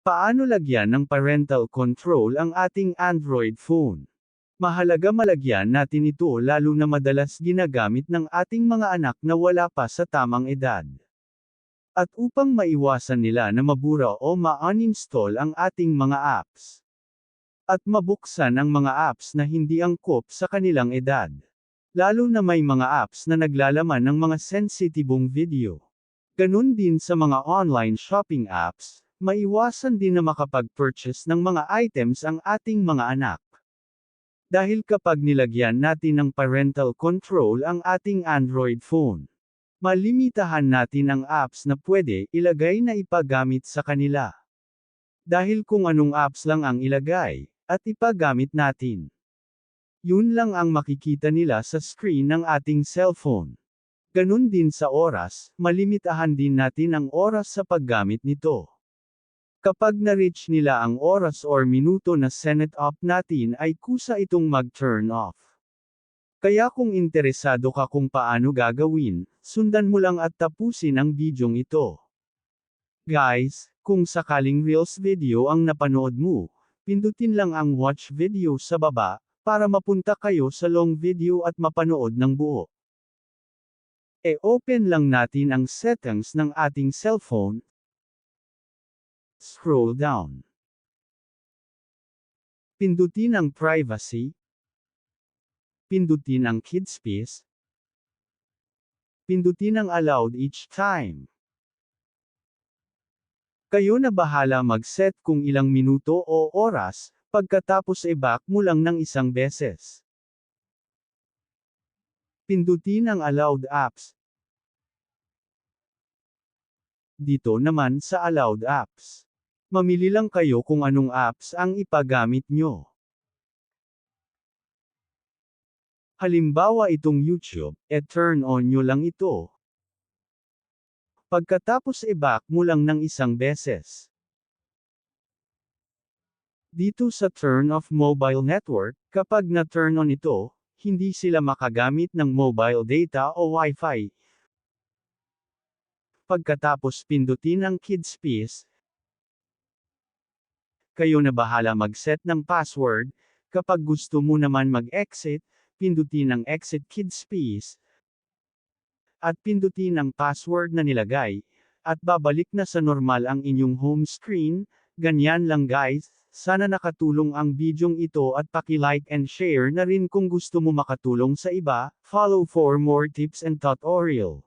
Paano lagyan ng parental control ang ating Android phone? Mahalaga malagyan natin ito lalo na madalas ginagamit ng ating mga anak na wala pa sa tamang edad. At upang maiwasan nila na mabura o ma-uninstall ang ating mga apps. At mabuksan ang mga apps na hindi angkop sa kanilang edad. Lalo na may mga apps na naglalaman ng mga sensitibong video. Ganun din sa mga online shopping apps, maiwasan din na makapag-purchase ng mga items ang ating mga anak. Dahil kapag nilagyan natin ng parental control ang ating Android phone, malimitahan natin ang apps na pwede ilagay na ipagamit sa kanila. Dahil kung anong apps lang ang ilagay, at ipagamit natin. Yun lang ang makikita nila sa screen ng ating cellphone. Ganun din sa oras, malimitahan din natin ang oras sa paggamit nito. Kapag na-reach nila ang oras or minuto na set up natin ay kusa itong mag-turn off. Kaya kung interesado ka kung paano gagawin, sundan mo lang at tapusin ang bidyong ito. Guys, kung sakaling Reels video ang napanood mo, pindutin lang ang watch video sa baba, para mapunta kayo sa long video at mapanood ng buo. E-open lang natin ang settings ng ating cellphone, Scroll down. Pindutin ang privacy. Pindutin ang kid space. Pindutin ang allowed each time. Kayo na bahala mag-set kung ilang minuto o oras, pagkatapos i-back mo lang ng isang beses. Pindutin ang allowed apps. Dito naman sa allowed apps. Mamili lang kayo kung anong apps ang ipagamit nyo. Halimbawa itong YouTube, e turn on nyo lang ito. Pagkatapos i-back mo lang ng isang beses. Dito sa turn off mobile network, kapag na-turn on ito, hindi sila makagamit ng mobile data o Wi-Fi. Pagkatapos pindutin ang kids space, kayo na bahala mag-set ng password, kapag gusto mo naman mag-exit, pindutin ang exit kids space, at pindutin ang password na nilagay, at babalik na sa normal ang inyong home screen, ganyan lang guys, sana nakatulong ang bidyong ito at paki-like and share na rin kung gusto mo makatulong sa iba, follow for more tips and tutorial.